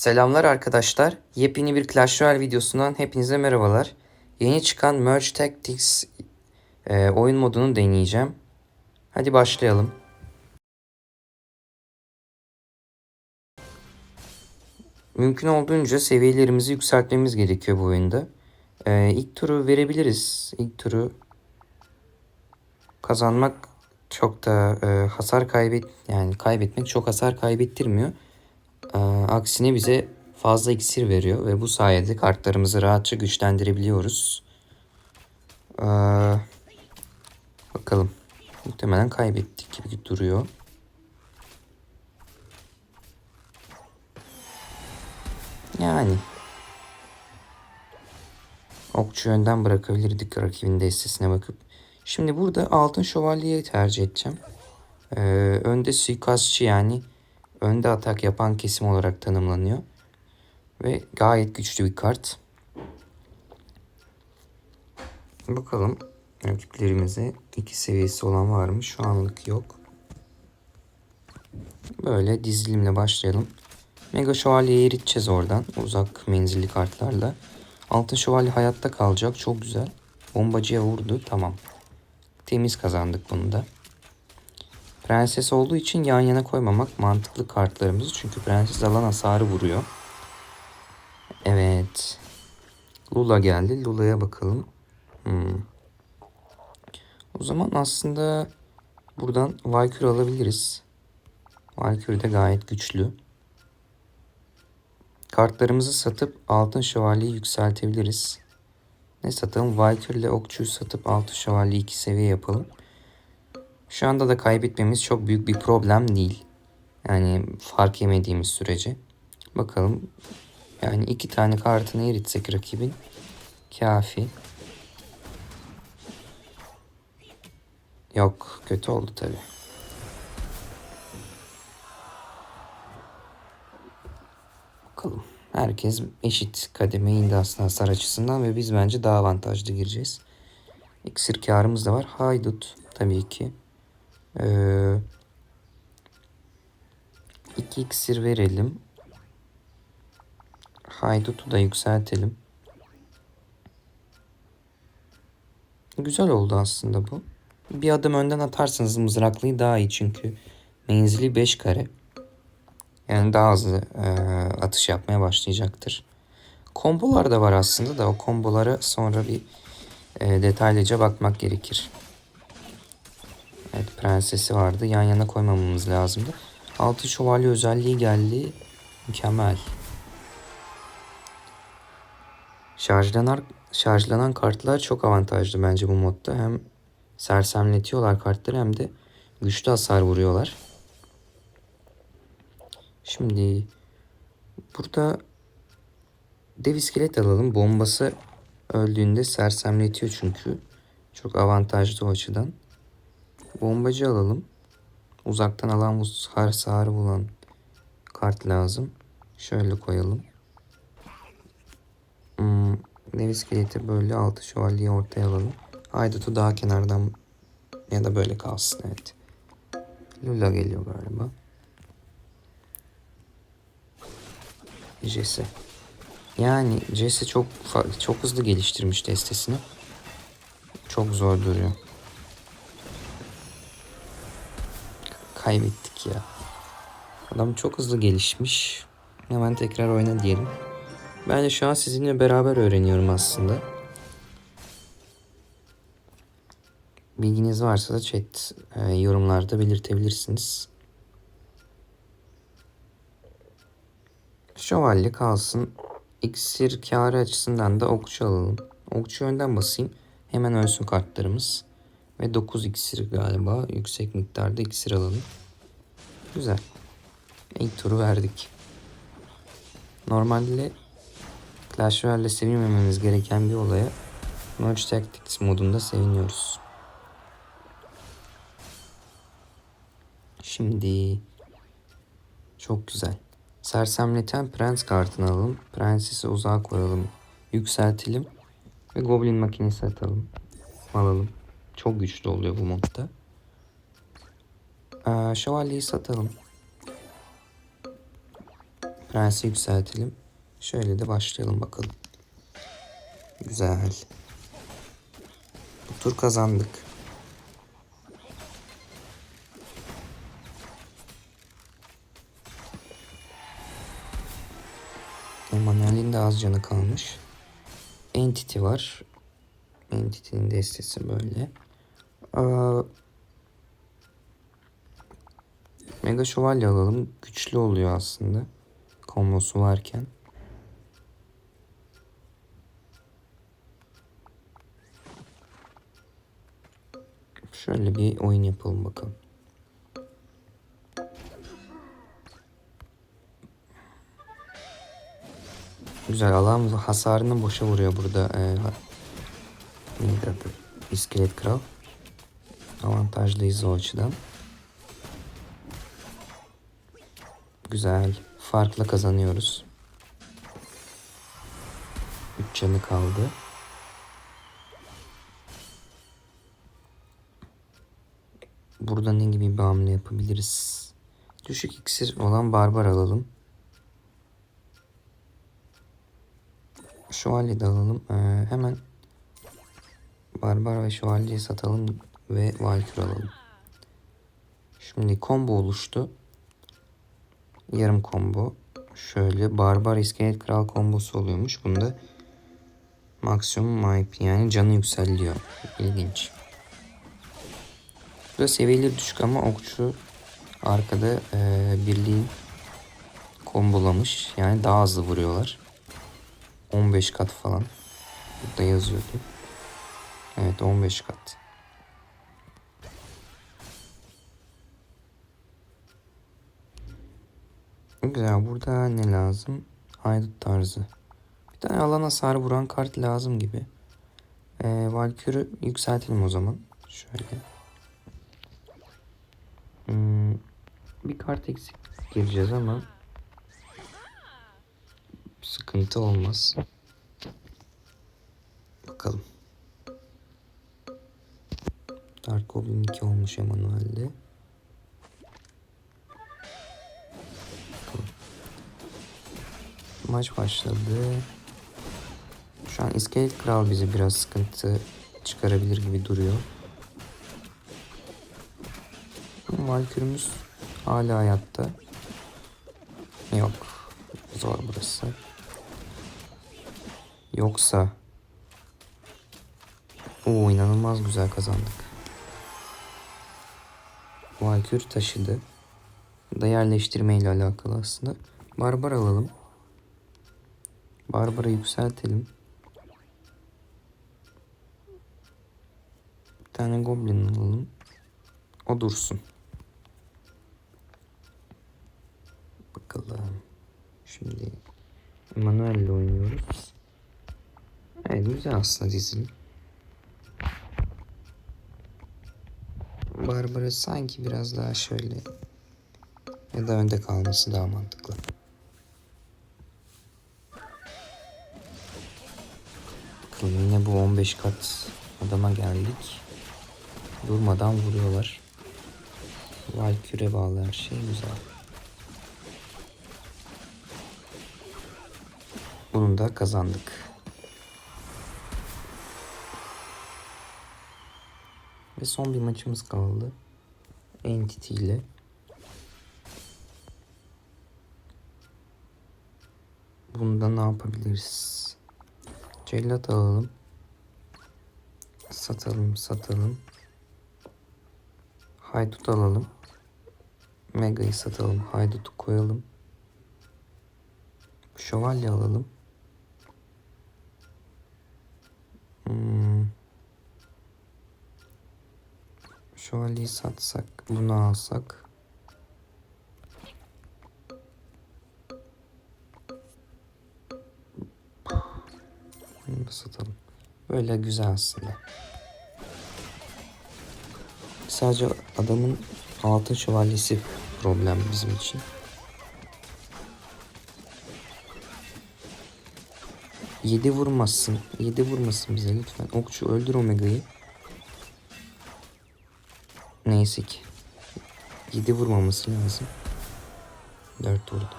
Selamlar arkadaşlar. Yepyeni bir Clash Royale videosundan hepinize merhabalar. Yeni çıkan Merge Tactics e, oyun modunu deneyeceğim. Hadi başlayalım. Mümkün olduğunca seviyelerimizi yükseltmemiz gerekiyor bu oyunda. E, ilk turu verebiliriz. İlk turu kazanmak çok da e, hasar kaybet yani kaybetmek çok hasar kaybettirmiyor. Ee, aksine bize fazla iksir veriyor ve bu sayede kartlarımızı rahatça güçlendirebiliyoruz. Ee, bakalım. Muhtemelen kaybettik gibi duruyor. Yani. Okçu yönden bırakabilirdik rakibin destesine bakıp. Şimdi burada altın şövalyeyi tercih edeceğim. Ee, önde suikastçı yani önde atak yapan kesim olarak tanımlanıyor. Ve gayet güçlü bir kart. Bakalım rakiplerimize iki seviyesi olan var mı? Şu anlık yok. Böyle dizilimle başlayalım. Mega Şövalye'yi eriteceğiz oradan. Uzak menzilli kartlarla. Altın Şövalye hayatta kalacak. Çok güzel. Bombacıya vurdu. Tamam. Temiz kazandık bunu da. Prenses olduğu için yan yana koymamak mantıklı kartlarımızı. Çünkü prenses alan hasarı vuruyor. Evet. Lula geldi. Lula'ya bakalım. Hmm. O zaman aslında buradan Valkyrie alabiliriz. Valkyrie de gayet güçlü. Kartlarımızı satıp altın şövalyeyi yükseltebiliriz. Ne satalım? Valkyrie ile okçuyu satıp altın şövalyeyi iki seviye yapalım. Şu anda da kaybetmemiz çok büyük bir problem değil. Yani fark yemediğimiz sürece. Bakalım. Yani iki tane kartını eritsek rakibin kafi. Yok kötü oldu tabi. Bakalım. Herkes eşit kademe indi aslında hasar açısından ve biz bence daha avantajlı gireceğiz. İksir karımız da var. Haydut tabii ki. Ee, iki iksir verelim. Haydut'u da yükseltelim. Güzel oldu aslında bu. Bir adım önden atarsanız mızraklıyı daha iyi çünkü menzili 5 kare. Yani daha hızlı e, atış yapmaya başlayacaktır. Kombolar da var aslında da o kombolara sonra bir e, detaylıca bakmak gerekir. Evet prensesi vardı. Yan yana koymamamız lazımdı. Altı şövalye özelliği geldi. Mükemmel. Şarjlanan, şarjlanan kartlar çok avantajlı bence bu modda. Hem sersemletiyorlar kartları hem de güçlü hasar vuruyorlar. Şimdi burada dev iskelet alalım. Bombası öldüğünde sersemletiyor çünkü. Çok avantajlı o açıdan. Bombacı alalım. Uzaktan alan hasarı bulan kart lazım. Şöyle koyalım. Hmm, dev iskeleti böyle altı şövalyeyi ortaya alalım. Haydut'u daha kenardan ya da böyle kalsın evet. Lula geliyor galiba. Jesse. Yani Jesse çok çok hızlı geliştirmiş destesini. Çok zor duruyor. Kaybettik ya. Adam çok hızlı gelişmiş. Hemen tekrar oyna diyelim. Ben de şu an sizinle beraber öğreniyorum aslında. Bilginiz varsa da chat e, yorumlarda belirtebilirsiniz. Şövalye kalsın. İksir kârı açısından da okçu alalım. Okçu önden basayım. Hemen ölsün kartlarımız. Ve 9 iksir galiba. Yüksek miktarda iksir alalım. Güzel. İlk turu verdik. Normalde Clash Royale'de sevinmememiz gereken bir olaya Merge Tactics modunda seviniyoruz. Şimdi çok güzel. Sersemleten prens kartını alalım. Prensesi uzağa koyalım. Yükseltelim. Ve goblin makinesi atalım. Alalım. Çok güçlü oluyor bu modda. Ee, şövalyeyi satalım. Prensi yükseltelim. Şöyle de başlayalım bakalım. Güzel. Bu tur kazandık. Emanuel'in de az canı kalmış. Entity var. Entity'nin destesi böyle. Aa, Mega Şövalye alalım. Güçlü oluyor aslında. Kombosu varken. Şöyle bir oyun yapalım bakalım. Güzel alan hasarını boşa vuruyor burada. Ee, neydi adı? İskelet Kral. Avantajlıyız o açıdan. Güzel. Farkla kazanıyoruz. 3 canı kaldı. Burada ne gibi bir hamle yapabiliriz? Düşük iksir olan barbar alalım. Şövalye de alalım. Ee, hemen barbar ve şövalyeyi satalım ve valkür alalım. Şimdi combo oluştu. Yarım combo. Şöyle barbar iskelet kral kombosu oluyormuş. Bunda maksimum IP yani canı yükseliyor. İlginç. Burada seviyeleri düşük ama okçu arkada e, birliğin kombolamış. Yani daha hızlı vuruyorlar. 15 kat falan. Burada yazıyordu. Evet 15 kat. Güzel. Burada ne lazım? Haydut tarzı. Bir tane alana hasar vuran kart lazım gibi. Ee, Valkür'ü yükseltelim o zaman. Şöyle. Hmm, bir kart eksik gireceğiz ama sıkıntı olmaz. Bakalım. Dark Goblin 2 olmuş Emanuel'de. Maç başladı. Şu an İskelet Kral bize biraz sıkıntı çıkarabilir gibi duruyor. Valkürümüz hala hayatta. Yok. Zor burası. Yoksa Oo inanılmaz güzel kazandık. Valkür taşıdı. Da yerleştirme ile alakalı aslında. Barbar alalım. Barbar'a yükseltelim. Bir tane goblin alalım. O dursun. Bakalım. Şimdi Manuel ile oynuyoruz. Evet güzel aslında dizilim. Barbara sanki biraz daha şöyle ya da önde kalması daha mantıklı. Yine bu 15 kat adama geldik. Durmadan vuruyorlar. Valküre bağlı her şey güzel. Bunu da kazandık. Ve son bir maçımız kaldı. Entity ile. Bunda ne yapabiliriz? Cellat alalım. Satalım, satalım. Haydut alalım. Mega'yı satalım. Haydut'u koyalım. Şövalye alalım. Hmm. Şövalyeyi satsak, bunu alsak. Satalım. Böyle güzel aslında. Sadece adamın altın şövalyesi problem bizim için. Yedi vurmasın. Yedi vurmasın bize lütfen. Okçu öldür Omega'yı. Neyse ki. Yedi vurmaması lazım. Dört vurdu.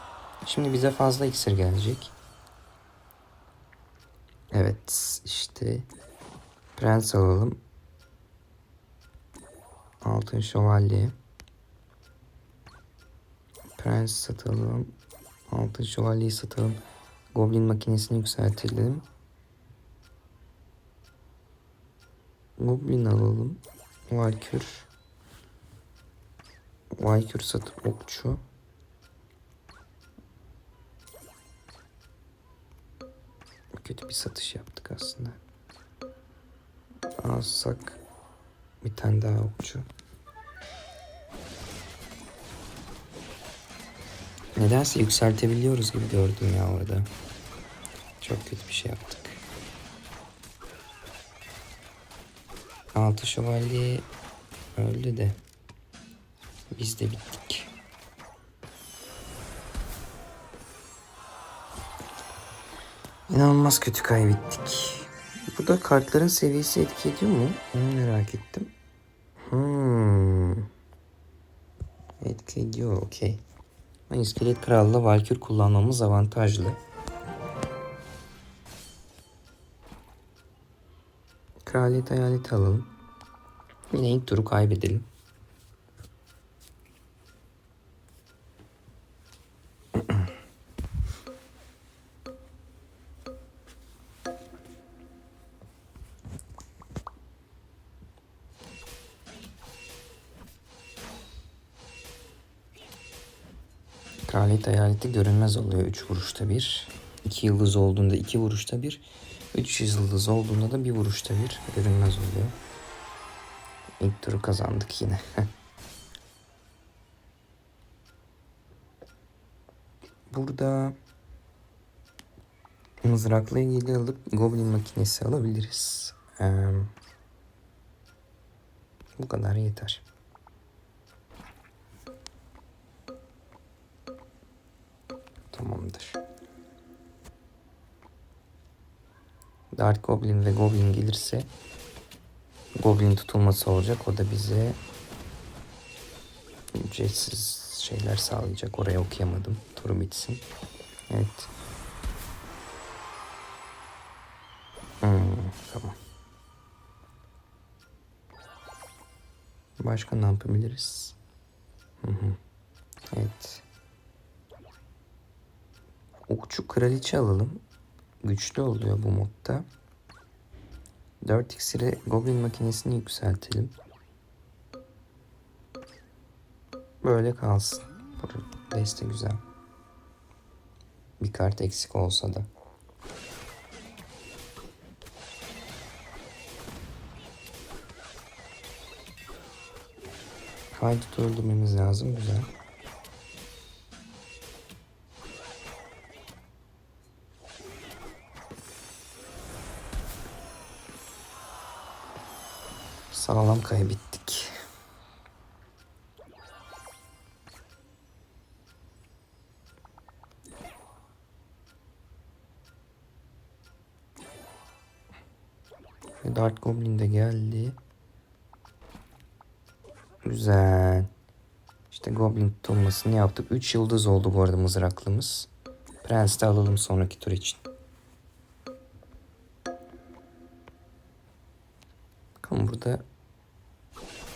Şimdi bize fazla iksir gelecek. Evet işte prens alalım. Altın şövalye. Prens satalım. Altın şövalyeyi satalım. Goblin makinesini yükseltelim. Goblin alalım. Valkür. Valkür satıp okçu. Kötü bir satış yaptık aslında. Alsak bir tane daha okçu. Nedense yükseltebiliyoruz gibi gördüm ya orada. Çok kötü bir şey yaptık. Altı şövalye öldü de biz de bittik. İnanılmaz kötü kaybettik. Bu da kartların seviyesi etki ediyor mu? Onu merak ettim. Hmm. Etki ediyor okey. Ama İskelet Kral'la Valkür kullanmamız avantajlı. Kraliyet hayaleti alalım. Yine ilk turu kaybedelim. Hayaleti görünmez oluyor 3 vuruşta bir. 2 yıldız olduğunda 2 vuruşta bir. 3 yıldız olduğunda da bir vuruşta bir görünmez oluyor. İlk turu kazandık yine. Burada mızrakla ilgili alıp goblin makinesi alabiliriz. Ee, bu kadar yeter. Tamamdır. Dark Goblin ve Goblin gelirse Goblin tutulması olacak. O da bize ücretsiz şeyler sağlayacak. Oraya okuyamadım. Turu bitsin. Evet. Hmm, tamam. Başka ne yapabiliriz? Hı hı. Evet. Okçu kraliçe alalım. Güçlü oluyor bu modda. 4 iksire goblin makinesini yükseltelim. Böyle kalsın. Deste güzel. Bir kart eksik olsa da. Kaydı öldürmemiz lazım. Güzel. Sağlam kaybettik. Ve Dark Goblin de geldi. Güzel. İşte Goblin tutulmasını yaptık. 3 yıldız oldu bu arada mızraklımız. Prens de alalım sonraki tur için. Bakalım burada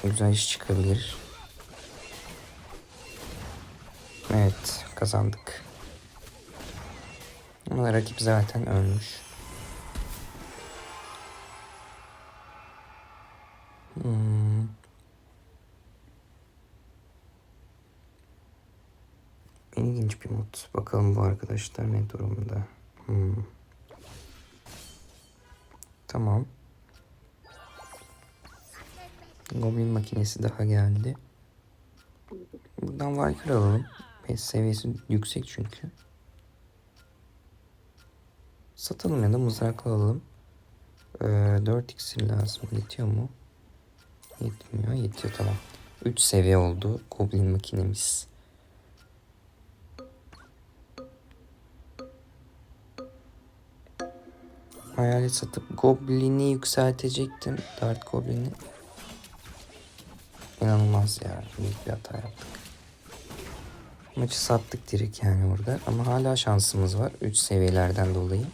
güzel iş çıkabilir. Evet kazandık. Ama rakip zaten ölmüş. Hmm. İlginç bir mod. Bakalım bu arkadaşlar ne durumda. Hmm. Tamam. Goblin makinesi daha geldi. Buradan Valkyrie alalım. Pes seviyesi yüksek çünkü. Satalım ya da mızrakla alalım. Ee, 4 iksir lazım. Yetiyor mu? Yetmiyor. Yetiyor tamam. 3 seviye oldu Goblin makinemiz. Hayalet satıp Goblin'i yükseltecektim. Dart Goblin'i. İnanılmaz ya. Büyük bir hata yaptık. Maçı sattık direkt yani orada. Ama hala şansımız var. 3 seviyelerden dolayı.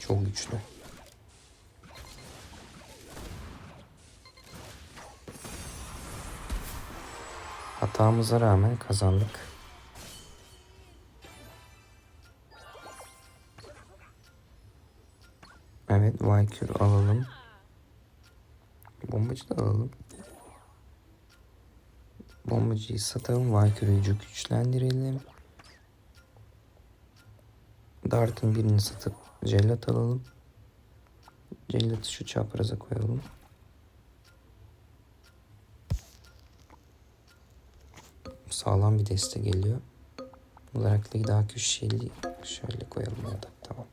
Çok güçlü. Hatamıza rağmen kazandık. Evet Valkyrie alalım. Bombacı da alalım. Bombacıyı satalım. Valkyrie'yi güçlendirelim. Dart'ın birini satıp cellat alalım. Cellat'ı şu çapraza koyalım. Sağlam bir deste geliyor. Olarak da daha köşeli şöyle koyalım ya da tamam.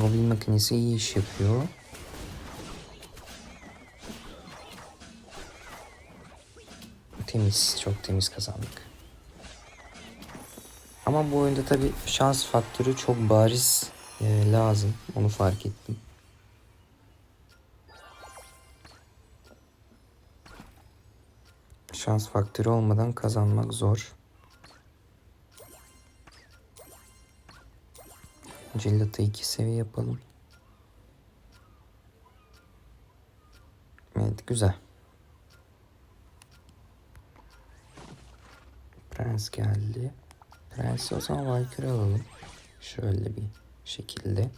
Goblin makinesi iyi iş yapıyor. Temiz, çok temiz kazandık. Ama bu oyunda tabi şans faktörü çok bariz e, lazım. Onu fark ettim. Şans faktörü olmadan kazanmak zor. Cellat'ı iki seviye yapalım. Evet güzel. Prens geldi. Prens o zaman Valkyrie alalım. Şöyle bir şekilde.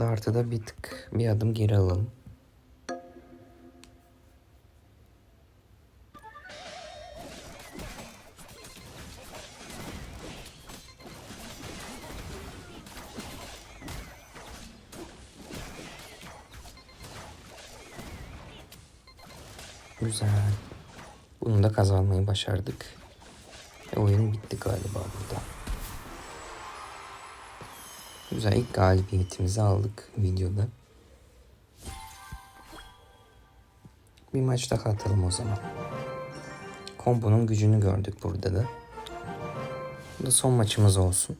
Dart'ı da bir tık bir adım geri alalım. Başardık. Ve oyun bitti galiba burada. Güzel ilk galibiyetimizi aldık videoda. Bir maç daha atalım o zaman. Kombonun gücünü gördük burada da. Bu da son maçımız olsun.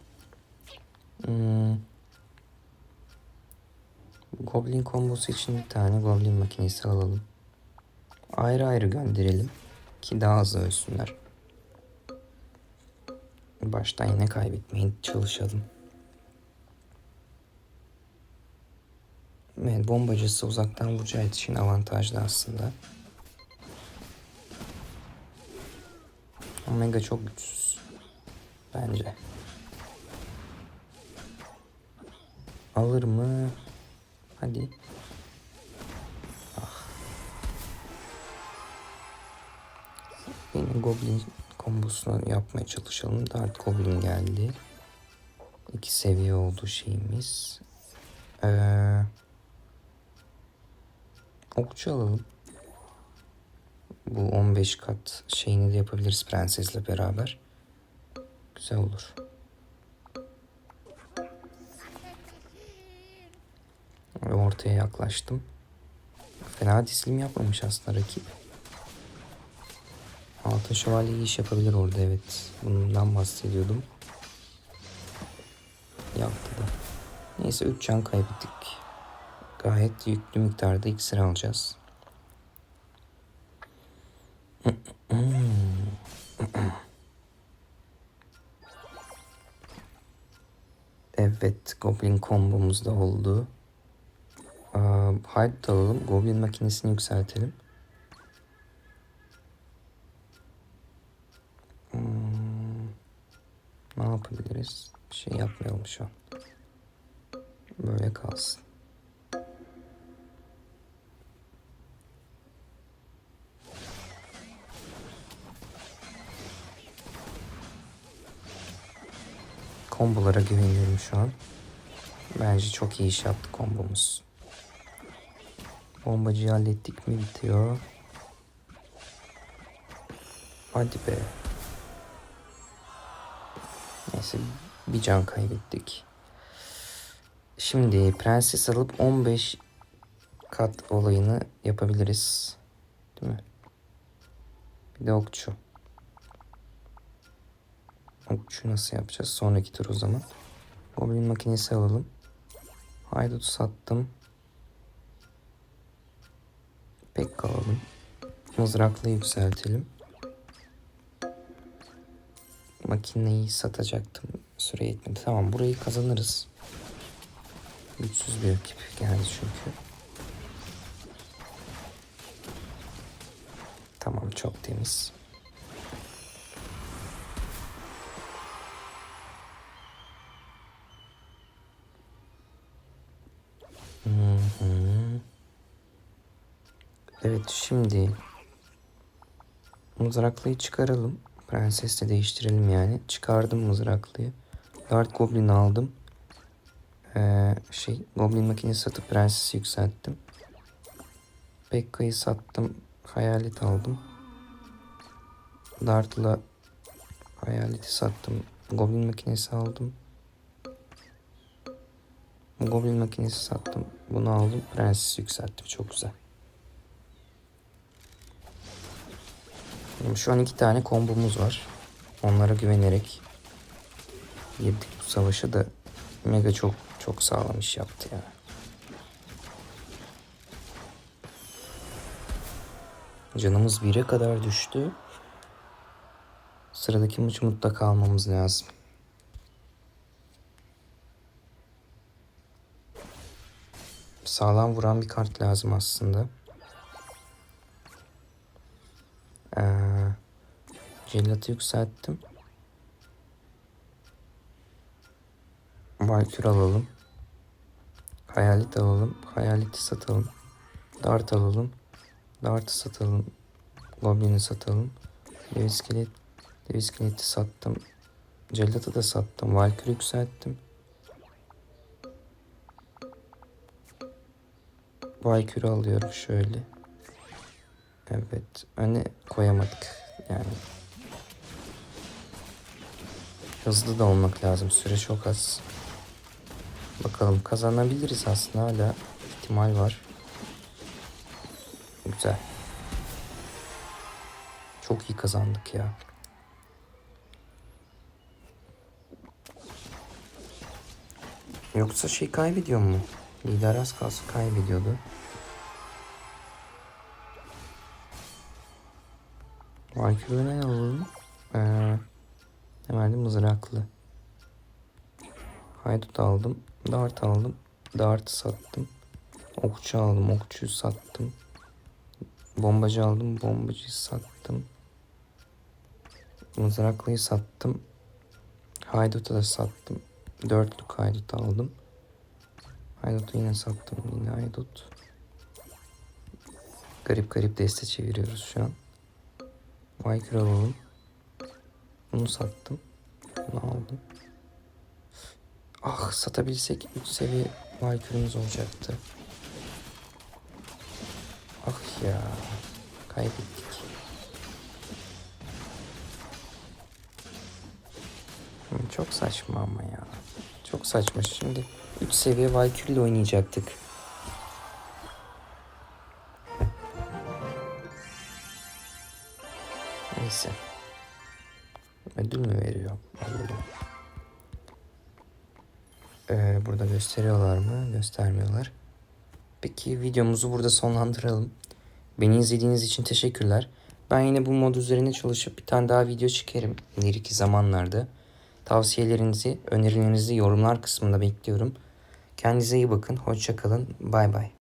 Hmm. Goblin kombosu için bir tane Goblin makinesi alalım. Ayrı ayrı gönderelim ki daha hızlı ölsünler. Baştan yine kaybetmeye çalışalım. Evet, bombacısı uzaktan vuracağı için avantajlı aslında. Omega çok güçsüz. Bence. Alır mı? Hadi. Yine Goblin kombosunu yapmaya çalışalım. Dart Goblin geldi. İki seviye oldu şeyimiz. Ee, okçu alalım. Bu 15 kat şeyini de yapabiliriz prensesle beraber. Güzel olur. Ortaya yaklaştım. Fena dislim yapmamış aslında rakip. Altın şövalye iş yapabilir orada evet. Bundan bahsediyordum. Yaptı da. Neyse 3 can kaybettik. Gayet yüklü miktarda iksir alacağız. Evet, Goblin kombomuz da oldu. Hide alalım. Goblin makinesini yükseltelim. Hmm, ne yapabiliriz? Bir şey yapmayalım şu an. Böyle kalsın. Kombolara güveniyorum şu an. Bence çok iyi iş yaptı kombomuz. Bombacıyı hallettik mi bitiyor. Hadi be. Neyse bir can kaybettik. Şimdi prenses alıp 15 kat olayını yapabiliriz. Değil mi? Bir de okçu. Okçu nasıl yapacağız? Sonraki tur o zaman. Goblin makinesi alalım. Haydut sattım. Pek kalalım. Mızraklı yükseltelim. Makineyi satacaktım. Süre yetmedi. Tamam burayı kazanırız. Güçsüz bir rakip geldi çünkü. Tamam çok temiz. Evet şimdi mızraklıyı çıkaralım. Prensesle değiştirelim yani. Çıkardım mızraklıyı. Dart Goblin aldım. Ee, şey Goblin makinesi satıp prensesi yükselttim. Pekka'yı sattım. Hayalet aldım. Dart'la hayaleti sattım. Goblin makinesi aldım. Goblin makinesi sattım. Bunu aldım. Prensesi yükselttim. Çok güzel. Şu an iki tane kombomuz var. Onlara güvenerek girdik bu savaşa da Mega çok çok sağlam iş yaptı ya. Canımız 1'e kadar düştü. Sıradaki maç mutlaka almamız lazım. Sağlam vuran bir kart lazım aslında. Ee, Cellat'ı yükselttim. Valkür alalım. Hayalet alalım. Hayaleti satalım. Dart alalım. Dart'ı satalım. Goblin'i satalım. Dev iskelet. Dev iskeleti sattım. Cellat'ı da sattım. Valkür yükselttim. Valkür'ü alıyorum şöyle. Evet. Öne koyamadık. Yani. Hızlı da olmak lazım. Süre çok az. Bakalım kazanabiliriz aslında hala ihtimal var. Güzel. Çok iyi kazandık ya. Yoksa şey kaybediyor mu? Lider az kalsın kaybediyordu. Valkyrie'den ne alalım? Ee, verdim? Mızraklı. Haydut aldım. Dart aldım. Dart'ı sattım. Okçu aldım. Okçuyu sattım. Bombacı aldım. Bombacıyı sattım. Mızraklıyı sattım. Haydut'u da sattım. Dörtlük haydut aldım. Haydut'u yine sattım. Yine haydut. Garip garip deste çeviriyoruz şu an. Valkyrie alalım. Bunu sattım. Bunu aldım. Ah satabilsek 3 seviye Valkyrie'miz olacaktı. Ah ya. Kaybettik. Hı, Çok saçma ama ya. Çok saçma. Şimdi 3 seviye Valkyrie ile oynayacaktık. Gösteriyorlar mı? Göstermiyorlar. Peki videomuzu burada sonlandıralım. Beni izlediğiniz için teşekkürler. Ben yine bu mod üzerine çalışıp bir tane daha video çekerim ileriki zamanlarda. Tavsiyelerinizi, önerilerinizi yorumlar kısmında bekliyorum. Kendinize iyi bakın. Hoşça kalın. Bay bay.